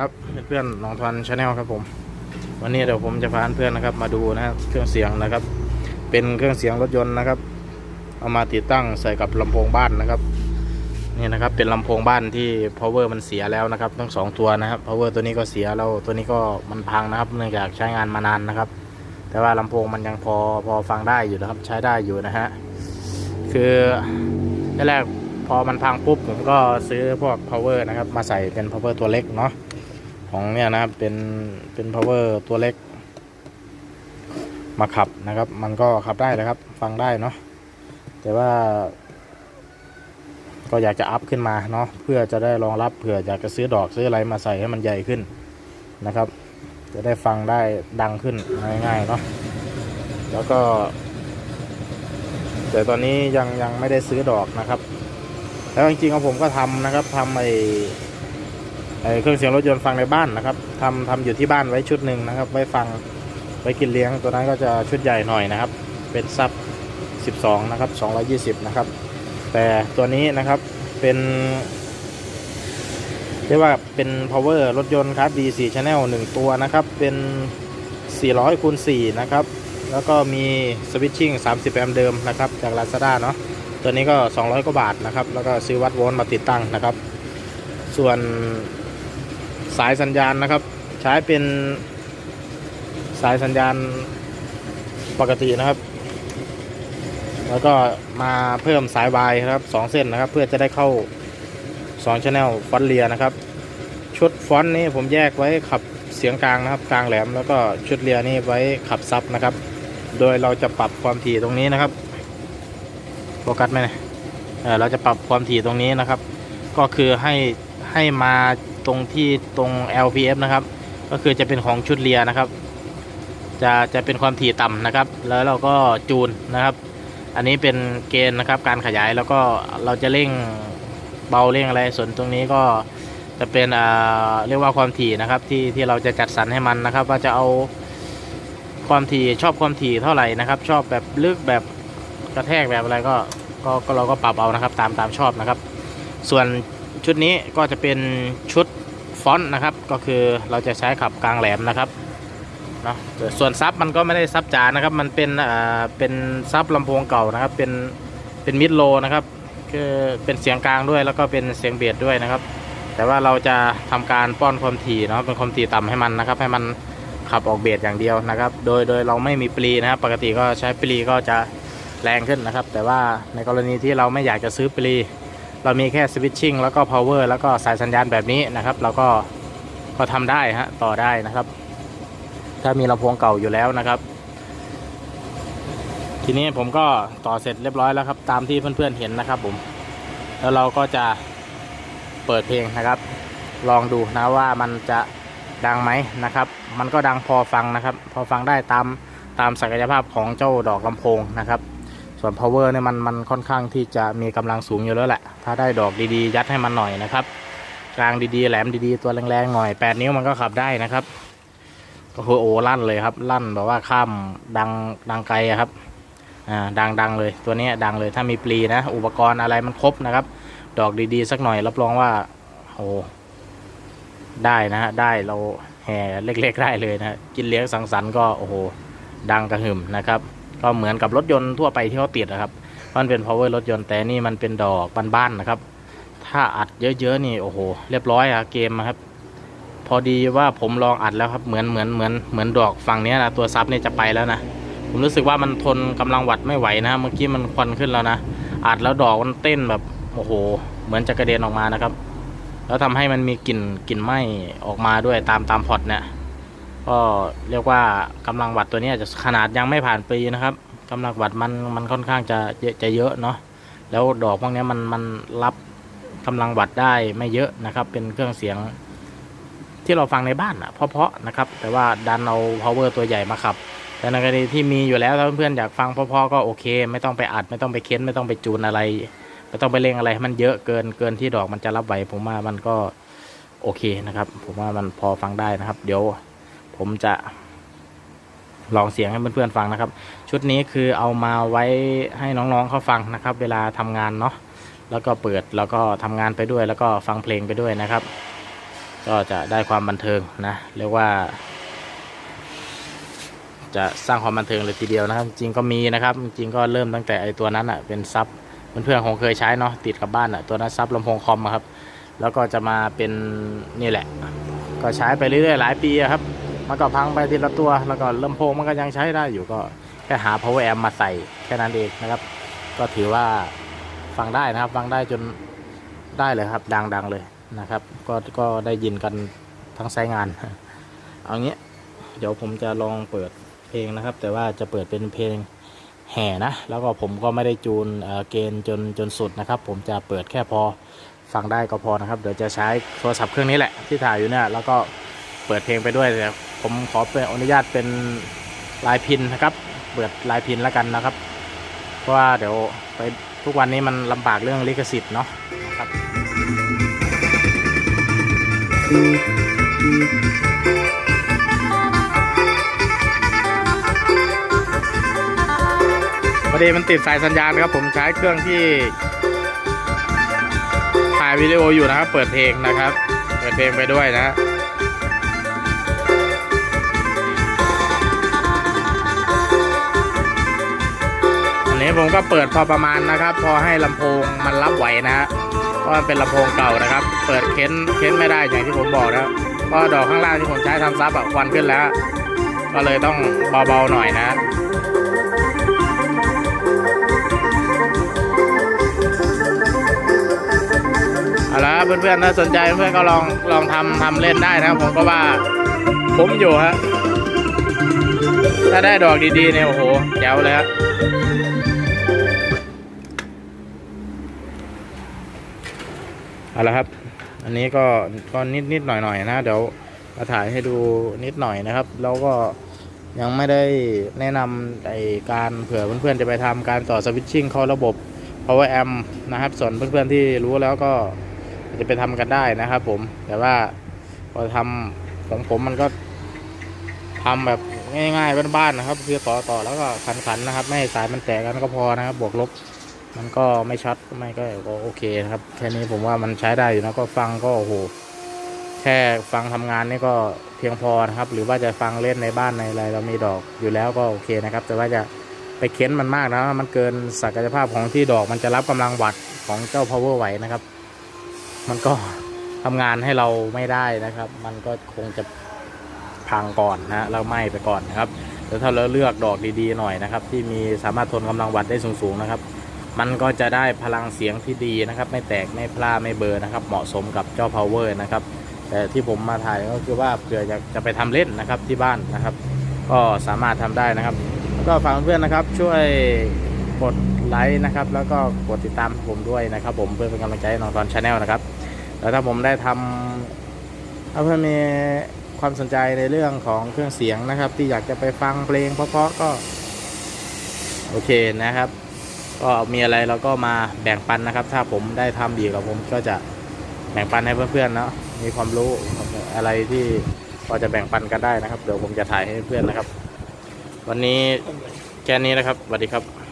ครับเพื่อนๆน้องทวันชาแนลครับผม วันนี้เดี๋ยวผมจะพาเพื่อนนะครับมาดูนะครับเครื่องเสียงนะครับ เป็นเครื่องเสียงรถยนต์นะครับ เอามาติดตั้งใส่กับลำโพงบ้านนะครับนี่นะครับเป็นลำโพงบ้านที่ power มันเสียแล้วนะครับ ทั้งสองตัวนะครับ power ตัวนี้ก็เสียแล้วตัวนี้ก็มันพังนะครับ เนื่องจากใช้งานมานานนะครับ แต่ว่าลำโพงมันยังพอพอฟังได้อยู่นะครับ ใช้ได้อยู่นะฮะคือแรกพอมันพังปุ๊บผมก็ซื้อพวก power นะครับ มาใส่เป็น power ตัวเล็กเนาะ ของเนี่ยนะครับเป็นเป็น power ตัวเล็ก มาขับนะครับ มันก็ขับได้เลยครับ ฟังได้เนาะแต่ว่า ก็อยากจะอัพขึ้นมาเนาะเพื่อจะได้รองรับเผื่ออยากจะซื้อดอกซื้ออะไรมาใส่ให้มันใหญ่ขึ้นนะครับ จะได้ฟังได้ดังขึ้นง่ายๆเนาะแล้วก็แต่ตอนนี้ยังยังไม่ได้ซื้อดอกนะครับ แล้วจริงๆของผมก็ทำนะครับทำไอ เครื่องเสียงรถยนต์ฟังในบ้านนะครับทำทำอยู่ที่บ้านไว้ชุดหนึ่งนะครับ ไว้ฟังไว้กินเลี้ยงตัวนั้นก็จะชุดใหญ่หน่อยนะครับ เป็นซับ 12 นะครับ 220 นะครับ แต่ตัวนี้นะครับเป็นเรียกว่าเป็น power รถยนต์ครับ D4 Channel 1 ตัวนะครับ เป็น 400คูณ4นะครับ แล้วก็มี switching 30 แอมป์เดิมนะครับ จาก Lazada เนาะตัวนี้ก็ 200 กว่าบาทนะครับ แล้วก็ซื้อวัดโวลต์มาติดตั้งนะครับ ส่วน สายสัญญาณนะครับ ใช้เป็นสายสัญญาณปกตินะครับ แล้วก็มาเพิ่มสายวายครับสองเส้นนะครับ เพื่อจะได้เข้า2 Channel ฟอนเลียนะครับ ชุดฟอนนี้ผมแยกไว้ขับเสียงกลางนะครับ กลางแหลมแล้วก็ชุดเลียนี่ไว้ขับซับนะครับ โดยเราจะปรับความถี่ตรงนี้นะครับโฟกัสไหมเนี่ยเราจะปรับความถี่ตรงนี้นะครับ ก็คือให้ให้มา ตรงที่ตรง LPF นะครับ ก็คือจะเป็นของชุดเลียนะครับ จะจะเป็นความถี่ต่ำนะครับ แล้วเราก็จูนนะครับ อันนี้เป็นเกณฑ์นะครับ การขยายแล้วก็เราจะเร่งเบาเร่งอะไรส่วนตรงนี้ก็จะเป็นอ่าเรียกว่าความถี่นะครับที่ที่เราจะจัดสรรให้มันนะครับ ว่าจะเอาความถี่ชอบความถี่เท่าไหร่นะครับ ชอบแบบลึกแบบกระแทกแบบอะไรก็ก็ก็เราก็ปรับเอานะครับ ตามตามชอบนะครับ ส่วน ชุดนี้ก็จะเป็นชุดฟอนต์นะครับ ก็คือเราจะใช้ขับกลางแหลมนะครับเนาะส่วนซับมันก็ไม่ได้ซับจ๋านะครับ มันเป็นอ่าเป็นซับลำโพงเก่านะครับ เป็นเป็นมิดโลนะครับคือเป็นเสียงกลางด้วยแล้วก็เป็นเสียงเบสด้วยนะครับ แต่ว่าเราจะทำการป้อนความถี่เนาะเป็นความถี่ต่ำให้มันนะครับ ให้มันขับออกเบสอย่างเดียวนะครับ โดยโดยเราไม่มีปลีนะครับ ปกติก็ใช้ปลีก็จะแรงขึ้นนะครับ แต่ว่าในกรณีที่เราไม่อยากจะซื้อปลี เรามีแค่สวิตชิ่งแล้วก็ power แล้วก็สายสัญญาณแบบนี้นะครับ เราก็ก็ทำได้ฮะต่อได้นะครับ ถ้ามีลำโพงเก่าอยู่แล้วนะครับ ทีนี้ผมก็ต่อเสร็จเรียบร้อยแล้วครับ ตามที่เพื่อนๆเห็นนะครับผม แล้วเราก็จะเปิดเพลงนะครับ ลองดูนะว่ามันจะดังไหมนะครับ มันก็ดังพอฟังนะครับ พอฟังได้ตามตามศักยภาพของเจ้าดอกลำโพงนะครับ ส่วน power เนี่ยมันมันค่อนข้างที่จะมีกำลังสูงอยู่แล้วแหละ ถ้าได้ดอกดีๆ ยัดให้มันหน่อยนะครับกลางดีๆ แหลมดีๆ ตัวแรงๆหน่อย 8 นิ้วมันก็ขับได้นะครับ ก็คือโอลั่นเลยครับ ลั่นแบบว่าข้ามดังดังไกลครับอ่าดังดังเลยตัวนี้ดังเลยถ้ามีปลีนะ อุปกรณ์อะไรมันครบนะครับ ดอกดีๆ สักหน่อยรับรองว่าโอ้ได้นะฮะได้เราแห่เล็กๆได้เลยนะกินเลี้ยงสังสรรค์ก็โอ้โหดังกระหึ่มนะครับ ก็เหมือนกับรถยนต์ทั่วไปที่เขาติดนะครับมันเป็น power รถยนต์แต่นี่มันเป็นดอกบ้านๆนะครับ ถ้าอัดเยอะๆนี่โอ้โหเรียบร้อยอะเกมครับ พอดีว่าผมลองอัดแล้วครับเหมือนเหมือนเหมือนเหมือนดอกฝั่งนี้นะตัวซับเนี่ยจะไปแล้วนะผมรู้สึกว่ามันทนกำลังวัดไม่ไหวนะเมื่อกี้มันควันขึ้นแล้วนะอัดแล้วดอกมันเต้นแบบโอ้โห เหมือนจะกระเด็นออกมานะครับ แล้วทำให้มันมีกลิ่นกลิ่นไหม้ออกมาด้วยตามตามพอร์ตเนี่ย ก็เรียกว่ากำลังวัดตัวนี้จะขนาดยังไม่ผ่านปีนะครับกำลังวัดมันมันค่อนข้างจะเยอะจะเยอะเนาะแล้วดอกพวกนี้มันมันรับกำลังวัดได้ไม่เยอะนะครับ เป็นเครื่องเสียงที่เราฟังในบ้านอะเพาะๆนะครับ แต่ว่าดันเอา power ตัวใหญ่มาขับ แต่ในกรณีที่มีอยู่แล้วถ้าเพื่อนๆอยากฟังเพาะๆก็โอเค ไม่ต้องไปอัดไม่ต้องไปเค้นไม่ต้องไปจูนอะไรไม่ต้องไปเร่งอะไรให้มันเยอะเกินเกินที่ดอกมันจะรับไหวผมว่ามันก็โอเคนะครับ ผมว่ามันพอฟังได้นะครับ เดี๋ยว ผมจะลองเสียงให้เพื่อนๆฟังนะครับ ชุดนี้คือเอามาไว้ให้น้องๆเขาฟังนะครับ เวลาทำงานเนาะแล้วก็เปิดแล้วก็ทำงานไปด้วย แล้วก็ฟังเพลงไปด้วยนะครับ ก็จะได้ความบันเทิงนะเรียกว่า จะสร้างความบันเทิงเลยทีเดียวนะครับ จริงก็มีนะครับจริงก็เริ่มตั้งแต่ไอตัวนั้นอะเป็นซับเพื่อนๆคงเคยใช้เนาะติดกับบ้านอะตัวนั้นซับลำโพงคอมครับแล้วก็จะมาเป็นนี่แหละ ก็ใช้ไปเรื่อยๆหลายปีครับ มันก็พังไปทีละตัว แล้วก็ลำโพงมันก็ยังใช้ได้อยู่ก็แค่หา power amp มาใส่แค่นั้นเองนะครับ ก็ถือว่าฟังได้นะครับ ฟังได้จนได้เลยครับ ดังๆเลยนะครับ ก็ก็ได้ยินกันทั้งไซต์งาน เอางี้เดี๋ยวผมจะลองเปิดเพลงนะครับ แต่ว่าจะเปิดเป็นเพลงแห่นะ แล้วก็ผมก็ไม่ได้จูนเออเกณฑ์จนจนสุดนะครับ ผมจะเปิดแค่พอฟังได้ก็พอนะครับ เดี๋ยวจะใช้โทรศัพท์เครื่องนี้แหละที่ถ่ายอยู่เนี่ยแล้วก็ เปิดเพลงไปด้วยแต่ผมขอเป็นอนุญาตเป็นลายพินนะครับ เปิดลายพินแล้วกันนะครับ เพราะว่าเดี๋ยวไปทุกวันนี้มันลำบากเรื่องลิขสิทธิ์เนาะครับ พอดีมันติดสายสัญญาณครับ ผมใช้เครื่องที่ถ่ายวิดีโออยู่นะครับ เปิดเพลงนะครับ เปิดเพลงไปด้วยนะ นี้ผมก็เปิดพอประมาณนะครับ พอให้ลำโพงมันรับไหวนะฮะเพราะมันเป็นลำโพงเก่านะครับ เปิดเค้นเค้นไม่ได้อย่างที่ผมบอกนะเพราะดอกข้างล่างที่ผมใช้ทำซับอะควันขึ้นแล้ว ก็เลยต้องเบาๆหน่อยนะเอาละเพื่อนๆถ้าสนใจเพื่อนก็ลองลองทำทำเล่นได้นะครับผมก็ว่าผมอยู่ฮะถ้าได้ดอกดีๆเนี่ยโอ้โหแจ๋วเลยครั เอาละครับ อันนี้ก็ก็นิดนิดๆหน่อยหน่อยๆนะ เดี๋ยวมาถ่ายให้ดูนิดหน่อยนะครับ แล้วก็ยังไม่ได้แนะนำไอการเผื่อเพื่อนๆจะไปทำการต่อสวิตชิ่งเข้าระบบ power amp นะครับ ส่วนเพื่อนๆที่รู้แล้วก็จะไปทำกันได้นะครับ ผม แต่ว่าพอทำของผมมันก็ทำแบบง่ายๆบ้านๆนะครับ คือต่อต่อแล้วก็ขันๆนะครับ ไม่ให้สายมันแตกกันก็พอนะครับ บวกลบ มันก็ไม่ช็อตไม่ก็โอเคนะครับ แค่นี้ผมว่ามันใช้ได้อยู่นะก็ฟังก็โอ้โหแค่ฟังทำงานนี่ก็เพียงพอนะครับ หรือว่าจะฟังเล่นในบ้านในอะไรเรามีดอกอยู่แล้วก็โอเคนะครับ แต่ว่าจะไปเค้นมันมากนะมันเกินศักยภาพของที่ดอกมันจะรับกำลังวัตของเจ้า power ไหวนะครับ มันก็ทำงานให้เราไม่ได้นะครับ มันก็คงจะพังก่อนนะแล้วไหม้ไปก่อนนะครับแต่ถ้าเราเลือกดอกดีๆหน่อยนะครับ ที่มีสามารถทนกำลังวัดได้สูงๆนะครับ มันก็จะได้พลังเสียงที่ดีนะครับ ไม่แตกไม่พลาไม่เบอร์นะครับ เหมาะสมกับเจ้า power นะครับ แต่ที่ผมมาถ่ายก็คือว่าเผื่อจะจะไปทำเล่นนะครับที่บ้านนะครับ ก็สามารถทำได้นะครับ ก็ฝากเพื่อนๆนะครับ ช่วยกดไลค์นะครับ แล้วก็กดติดตามผมด้วยนะครับ ผมเพื่อเป็นกำลังใจให้น้องตอนชาแนลนะครับแล้วถ้าผมได้ทำถ้าเพื่อนมีความสนใจในเรื่องของเครื่องเสียงนะครับ ที่อยากจะไปฟังเพลงเพราะๆก็ โอเคนะครับ ก็มีอะไรเราก็มาแบ่งปันนะครับ ถ้าผมได้ทำอีกกับผมก็จะแบ่งปันให้เพื่อนๆเนาะมีความรู้อะไรที่พอจะแบ่งปันกันได้นะครับ เดี๋ยวผมจะถ่ายให้เพื่อนนะครับ วันนี้แค่นี้นะครับสวัสดีครับ